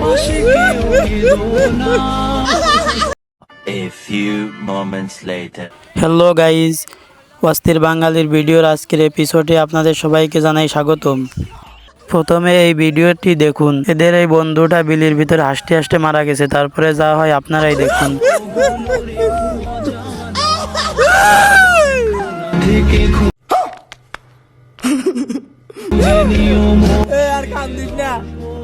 A few moments later. Hello guys অস্থির বাঙালির ভিডিওর আজকের এপিসোডে আপনাদের সবাইকে জানাই স্বাগতম। প্রথমে এই ভিডিওটি দেখুন। এদের এই বন্ধুটা বিলির ভিতরে হাসতে হাসতে মারা গেছে। তারপরে যা হয় আপনারাই দেখুন। আর কান্দিস না।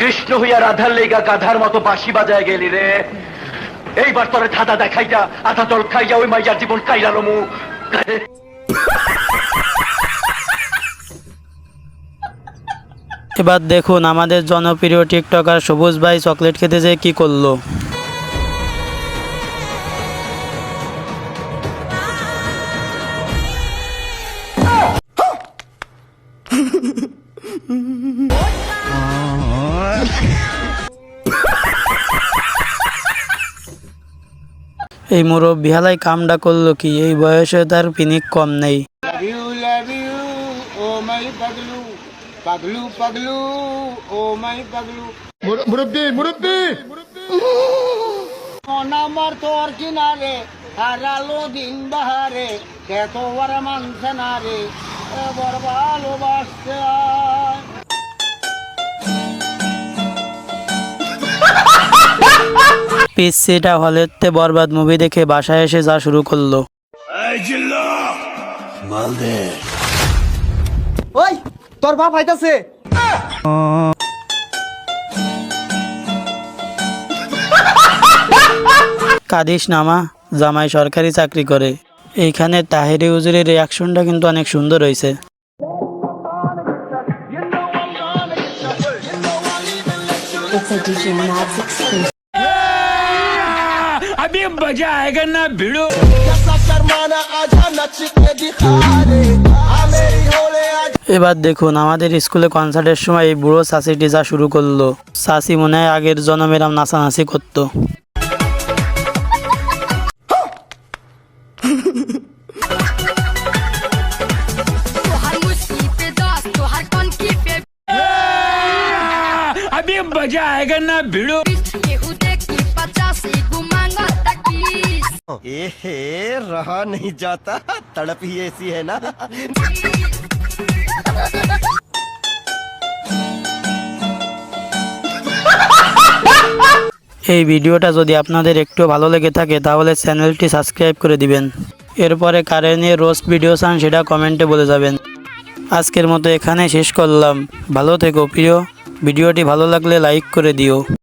কৃষ্ণ হইয়া রাধার লেগা গাধার মতো বাঁশি বাজায় গেলি রে। এইবার তোরে ধাঁধা দেখাইয়া, আধা জল খাইয়া ওই মাইয়ার জীবন কাইলালো মু এবার দেখুন, আমাদের জনপ্রিয় টিকটকার সবুজ ভাই চকলেট খেতে যেয়ে কি করল? এই মুরব্বী হালাই কামটা করল কি? এই বয়সে তার পিনিক কম নেই। আমার তোর কিনারে হারালো দিন বাহারে মানছে না রে এবার ভালোবাসতে পিসিটা হলেতে বরবাদ মুভি দেখে বাসায় এসে যা শুরু করল। ওই তোর বাপ আইতাছে। কাদিস নামা জামাই সরকারি চাকরি করে। এইখানে তাহেরি উজুরের রিয়াকশনটা কিন্তু অনেক সুন্দর হয়েছে। It's a DJ Mads exclusive. अभी मजा आएगा ना भिड़ो এবার দেখুন আমাদের স্কুলে কনসার্টের সময় এই বুড়ো সাসিটি যা শুরু করলো সাসি মনে হয় আগের জন্মেরাম নাচানাচি করতো तोहर मुस्की पे दस तोहर कन की पे अभी मजा आएगा ना भिड़ो तकीस এহে রহা नहीं जाता तड़प ही ऐसी है ना এই ভিডিওটা যদি আপনাদের একটু ভালো লেগে থাকে তাহলে চ্যানেলটি সাবস্ক্রাইব করে দিবেন এরপরে কারে নিয়ে রোস্ট ভিডিও চান সেটা কমেন্টে বলে যাবেন আজকের মতো এখানে শেষ করলাম ভালো থেকো প্রিয় ভিডিওটি ভালো লাগলে লাইক করে দিও